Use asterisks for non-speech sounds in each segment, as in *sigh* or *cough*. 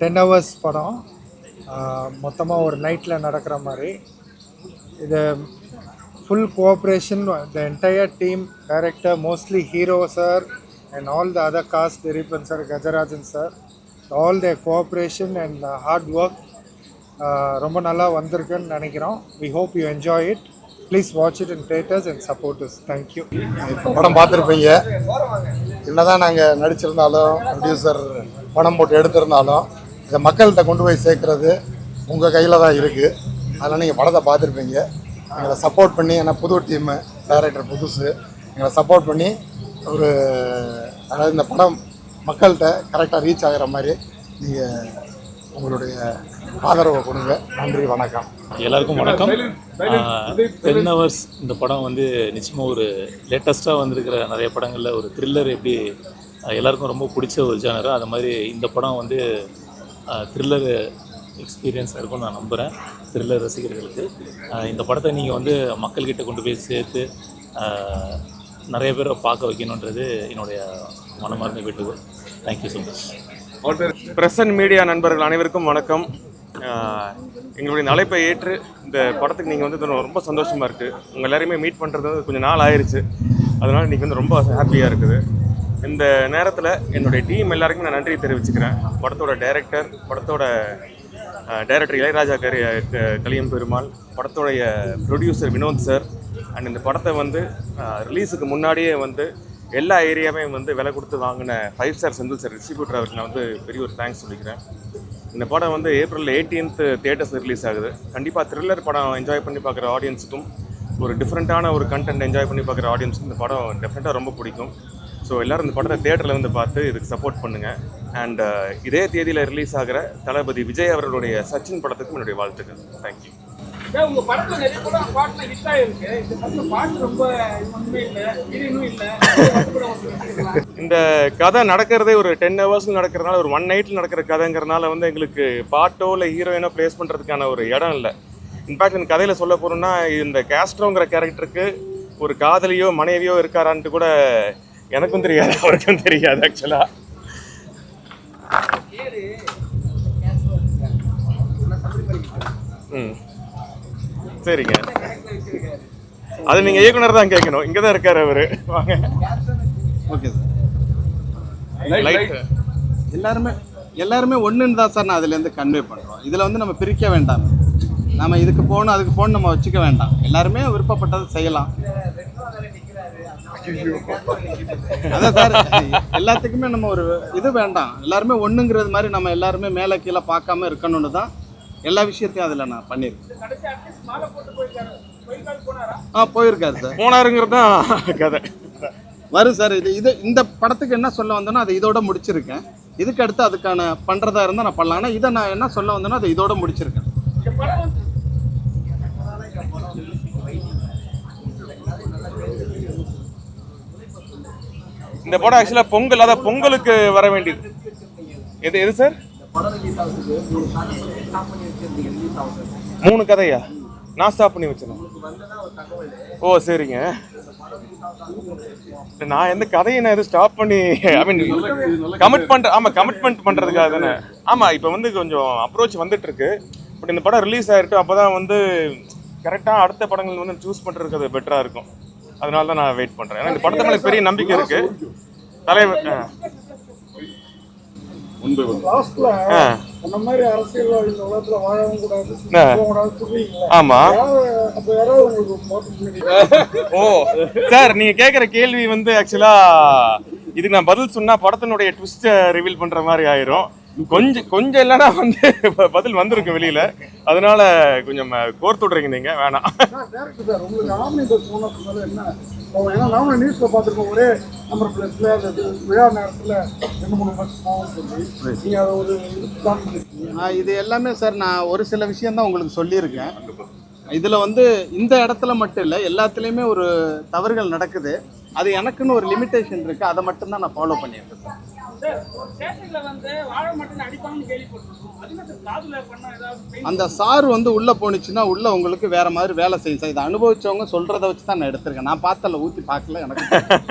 Ten hours படம். மொத்தமாக ஒரு நைட்டில் நடக்கிற மாதிரி. இது full cooperation the entire team director mostly hero sir and all the other cast Dhileepan sir Gajarajan sir all the cooperation and hard work ரொம்ப நல்லா வந்திருக்குன்னு நினைக்கிறோம். We hope you enjoy it please watch it in theatres and supporters is thank you படம் பார்த்துருப்பீங்க. என்னதான் நாங்கள் நடிச்சிருந்தாலும் producer பணம் போட்டு எடுத்திருந்தாலும் இதை மக்கள்கிட்ட கொண்டு போய் சேர்க்குறது உங்கள் கையில் தான் இருக்குது அதனால் நீங்கள் படத்தை பார்த்துருப்பீங்க. எங்களை சப்போர்ட் பண்ணி ஏன்னா புது டீமு டைரக்டர் புதுசு. எங்களை சப்போர்ட் பண்ணி ஒரு அதாவது இந்த படம் மக்கள்கிட்ட கரெக்டாக ரீச் ஆகிற மாதிரி நீங்கள் உங்களுடைய ஆதரவை கொடுங்க நன்றி வணக்கம். எல்லாருக்கும் வணக்கம். டென் ஹவர்ஸ் இந்த படம் வந்து நிச்சயமாக ஒரு லேட்டஸ்ட்டாக வந்திருக்கிற நிறைய படங்களில் ஒரு த்ரில்லர் எப்படி எல்லாருக்கும் ரொம்ப பிடிச்ச ஒரு ஜேனரு அது மாதிரி இந்த படம் வந்து த்ரில்லர் எக்ஸ்பீரியன்ஸாக இருக்கும்னு நான் நம்புகிறேன் த்ரில்லர் ரசிகர்களுக்கு. இந்த படத்தை நீங்கள் வந்து மக்கள்கிட்ட கொண்டு போய் சேர்த்து நிறைய பேரை பார்க்க வைக்கணுன்றது என்னுடைய மனமார்ந்த வேண்டுகோள். Thank you so much press and media நண்பர்கள் அனைவருக்கும் வணக்கம். எங்களுடைய அழைப்பை ஏற்று இந்த படத்துக்கு நீங்கள் வந்து ரொம்ப சந்தோஷமாக இருக்குது உங்கள் எல்லாரையுமே மீட் பண்ணுறது வந்து கொஞ்சம் நாள் ஆயிடுச்சு அதனால் இன்றைக்கி வந்து ரொம்ப ஹாப்பியாக இருக்குது. இந்த நேரத்தில் என்னுடைய டீம் எல்லாருக்கும் நான் நன்றி தெரிவிச்சுக்கிறேன். படத்தோட டைரக்டர் படத்தோட டைரக்டர் இளையராஜா கரி க- கலியம் பெருமாள் படத்தோடைய ப்ரொடியூசர் வினோத் சார் அண்ட் இந்த படத்தை வந்து ரிலீஸுக்கு முன்னாடியே வந்து எல்லா ஏரியாவே வந்து விலை கொடுத்து வாங்கின five star Senthil sir distributor அவருக்கு நான் வந்து பெரிய ஒரு தேங்க்ஸ் சொல்லிக்கிறேன். இந்த படம் வந்து ஏப்ரல் எயிட்டீன்த்து தேட்டர்ஸ் ரிலீஸ் ஆகுது. கண்டிப்பாக த்ரில்லர் படம் என்ஜாய் பண்ணி பார்க்குற ஆடியன்ஸுக்கும் ஒரு டிஃப்ரெண்ட்டான ஒரு கண்டென்ட் என்ஜாய் பண்ணி பார்க்குற ஆடியன்ஸுக்கும் இந்த படம் டெஃபினட்டாக ரொம்ப பிடிக்கும். ஸோ எல்லாரும் இந்த படத்தை தேட்டரில் வந்து பார்த்து இதுக்கு சப்போர்ட் பண்ணுங்கள் அண்ட் இதே தேதியில் ரிலீஸ் ஆகிற தளபதி விஜய் அவர்களுடைய சச்சின் படத்துக்கும் என்னுடைய வாழ்த்துக்கள். தேங்க்யூ உங்க படத்துல நிறைய படம் பாட்டுல ஹிட் ஆயிருக்கு. இந்த படத்துல பாட்டு ரொம்ப இது ஒண்ணுமே இல்ல ஹீரோயினும் இல்ல. அது கூட உங்களுக்கு தெரிஞ்சுக்கலாம். இந்த கதை நடக்கிறதே ஒரு டென் ஹவர்ஸ் நடக்கிறதுனால ஒரு ஒன் நைட்டில் நடக்கிற கதைங்கிறனால வந்து எங்களுக்கு பாட்டோ இல்லை ஹீரோயினோ ப்ளேஸ் பண்ணுறதுக்கான ஒரு இடம் இல்லை. இன்ஃபேக்ட் இந்த கதையில் சொல்ல போகிறோம்னா இந்த கேஸ்ட்ரோங்கிற கேரக்டருக்கு ஒரு காதலியோ மனைவியோ இருக்காரான்ட்டு கூட எனக்கும் தெரியாது அவருக்கும் தெரியாது ஆக்சுவலாக ம். சரிங்க. அது நீங்கள் இயக்குனர் தான் கேட்கணும் இங்கே தான் இருக்கார் அவர். வாங்க. Okay sir. லைட் எல்லாருமே எல்லாருமே ஒன்றுன்னு தான் சார் நான் அதுலேருந்து கன்வே பண்ணுறோம் இதில் வந்து நம்ம பிரிக்க வேண்டாம். நம்ம இதுக்கு போகணும் அதுக்கு போகணும் நம்ம வச்சுக்க வேண்டாம். எல்லாருமே விருப்பப்பட்டதை செய்யலாம். அதான் சார் எல்லாத்துக்குமே நம்ம ஒரு இது வேண்டாம். எல்லாருமே ஒன்றுங்கிறது மாதிரி நம்ம எல்லாருமே மேலே கீழே பார்க்காம இருக்கணும்னு தான் எல்லா விஷயத்தையும் அதில் நான் பண்ணியிருக்கேன். கடைசி அட்லீஸ்ட் மாலை போட்டு போயிருக்காரு. போயிருக்காரு போனாரா? ஆ போயிருக்காரு சார். போனாருங்கிறது தான் கதை. வரும் சார் இது இது இந்த படத்துக்கு என்ன சொல்ல வந்தேனோ அதை இதோட முடிச்சிருக்கேன். இதுக்கு அடுத்து அதுக்கான பண்ணுறதா இருந்தால் நான் பண்ணலாம். ஆனால் இதை நான் என்ன சொல்ல வந்தேனோ அதை இதோட முடிச்சிருக்கேன். இந்த படம் ஆக்சுவலாக பொங்கல் அதான் பொங்கலுக்கு வர வேண்டியது. எது எது சார் மூணு கதையா? நான் ஸ்டாப் பண்ணி வச்சிருந்தேன் ஓ சரிங்க. நான் எந்த கதையை நான் எதுவும் ஸ்டாப் பண்ணி ஐ மீன் கமிட் பண்ற ஆமா கமிட்மெண்ட் பண்றதுக்காக தானே. ஆமா இப்போ வந்து கொஞ்சம் அப்ரோச் வந்துட்டு இருக்கு பட் இந்த படம் ரிலீஸ் ஆகிருக்கும் அப்போ தான் வந்து கரெக்டாக அடுத்த படங்கள் வந்து சூஸ் பண்ணுறதுக்கு அது பெட்டராக இருக்கும். அதனால தான் நான் வெயிட் பண்றேன். ஏன்னா இந்த படத்து மேல பெரிய நம்பிக்கை இருக்கு. தலைவர் ஆமா. ஓ சார் நீங்க கேக்குற கேள்வி வந்து ஆக்சுவலா இதுக்கு நான் பதில் சொன்னா படத்தினுடைய ட்விஸ்ட் ரிவீல் பண்ற மாதிரி ஆயிரும். கொஞ்சம் கொஞ்சம் இல்லைன்னா வந்து ப- பதில் வந்திருக்கு வெளியில. அதனால கொஞ்சம் கோர்த்து விடுறீங்க நீங்க. வேணாம். ஒரே நம்பர் பிளேஸ்ல விழா நேரத்துல ரெண்டு மூணு பஸ் போகும் சொல்லி. நீங்க அதை ஒரு பிளான் இது எல்லாமே சார் நான் ஒரு சில விஷயம் தான் உங்களுக்கு சொல்லியிருக்கேன். இதில் வந்து இந்த இடத்துல மட்டும் இல்லை எல்லாத்துலேயுமே ஒரு தவறுகள் நடக்குது. அது எனக்குன்னு ஒரு லிமிட்டேஷன் இருக்குது அதை நான் ஃபாலோ மட்டும் அடிப்பாங்கன்னு கேள்விப்பட்டிருக்கோம் அதுல சார் காதுல பண்ணா ஏதாவது pain அந்த சார் வந்து உள்ளே போணுச்சுன்னா உள்ளே உங்களுக்கு வேற மாதிரி வேலை செய்யும். சார் இதை அனுபவிச்சவங்க சொல்கிறத வச்சு தான் நான் எடுத்திருக்கேன். நான் பார்த்தல ஊற்றி பார்க்கல எனக்கு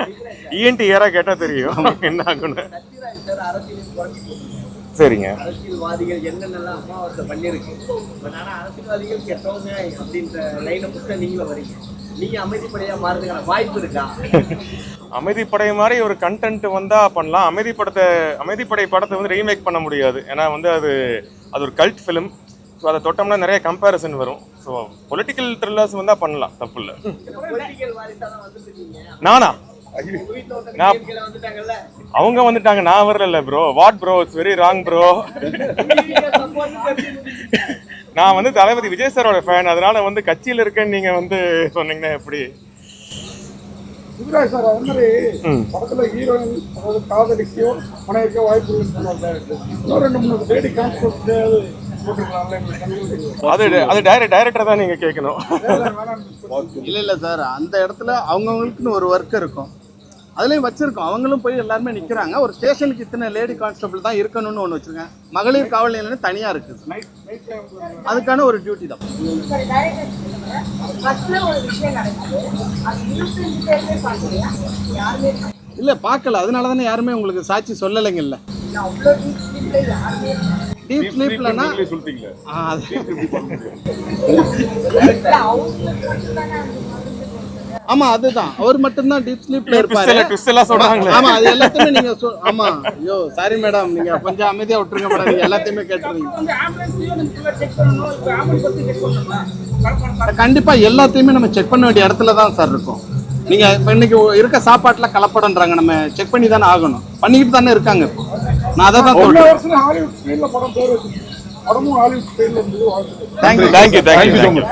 *laughs* இஎன்டி ஏரா கேட்டா தெரியும். என்ன ஆகும்னு. சரிங்க. அரசியல்வாதிகள் என்னென்னலாம் அமாவாசை பண்ணிருக்கு ஆனால் அரசியல்வாதிகள் கெட்டவங்க அப்படின்ற லைனை புத்த நீங்களும் வரீங்க. நீங்க அமைதிப்படையா மாறுறதுக்கான வாய்ப்பு இருக்கா? *laughs* அமைதிப்படை மாதிரி ஒரு கண்டென்ட் வந்தா பண்ணலாம். அமைதிப்படத்தை அமைதிப்படை படத்தை வந்து ரீமேக் பண்ண முடியாது. ஏன்னா வந்து அது அது ஒரு கல்ட் ஃபிலிம் ஸோ அதை தொட்டோம்னா நிறைய கம்பேரிசன் வரும். ஸோ பொலிட்டிக்கல் த்ரில்லர்ஸ் வந்தா பண்ணலாம். தப்பு இல்லை. நானா? நான்- அவங்க வந்துட்டாங்க. நான் வரல bro what bro it's very wrong bro நான் வந்து தளபதி விஜய் சாரோட ஃபேன் அதனால வந்து கட்சியில் இருக்கேன்னு நீங்க வந்து சொன்னீங்கன்னா எப்படி? சிவராஜ் சார் அது மாதிரி. படத்துல ஹீரோயின் அதாவது காதலிக்கோ மனைவிக்கோ வாய்ப்பு இன்னும் ரெண்டு மூணு லேடி கான்செப்ட் அது அது டைரக்ட் டைரக்டர் தான் நீங்க கேட்கணும் இல்ல இல்ல சார். அந்த இடத்துல அவங்கவுங்களுக்குன்னு ஒரு ஒர்க் இருக்கும். அதுலயும் வச்சிருக்கோம். அவங்களும் போய் எல்லாருமே நிக்கிறாங்க. ஒரு ஸ்டேஷனுக்கு இத்தனை லேடி கான்ஸ்டபிள் தான் இருக்கணும்னு ஒன்று வச்சிருக்கேன். மகளிர் காவல் நிலையம் தனியா இருக்கு. அதுக்கான ஒரு டியூட்டி தான். இல்ல. பார்க்கல. அதனால தானே யாருமே உங்களுக்கு சாட்சி ஸ்லீப்ல யாருமே டீப் ஸ்லீப்லனா சொல்லிட்டீங்களே ஆமா அதுதான். அவர் மட்டும்தான் டீப் ஸ்லீப்ல இருப்பாரு. ஆமா அது எல்லாத்தையுமே நீங்க ஆமா. ஐயோ சாரி மேடம் நீங்க கொஞ்சம் அமைதியா விட்டுருங்க மேடம் நீங்க எல்லாத்தையுமே கேட்டுருங்க. கண்டிப்பா எல்லாத்தையுமே நம்ம செக் பண்ண வேண்டிய இடத்துல தான் சார் இருக்கும். நீங்க இப்ப இன்னைக்கு இருக்க சாப்பாட்டுல கலப்படம்ன்றாங்க. நம்ம செக் பண்ணி தானே ஆகணும். பண்ணிக்கிட்டு தானே இருக்காங்க. நான் அதை தான் சொல்றேன். வருஷம் ஹாலிவுட் ஸ்டைல்ல படம் பேர் வச்சிருக்கு படமும் ஹாலிவுட் ஸ்டைல்ல இருந்தது வாழ்க்கை தேங்க்யூ தேங்க்யூ தேங்க்யூ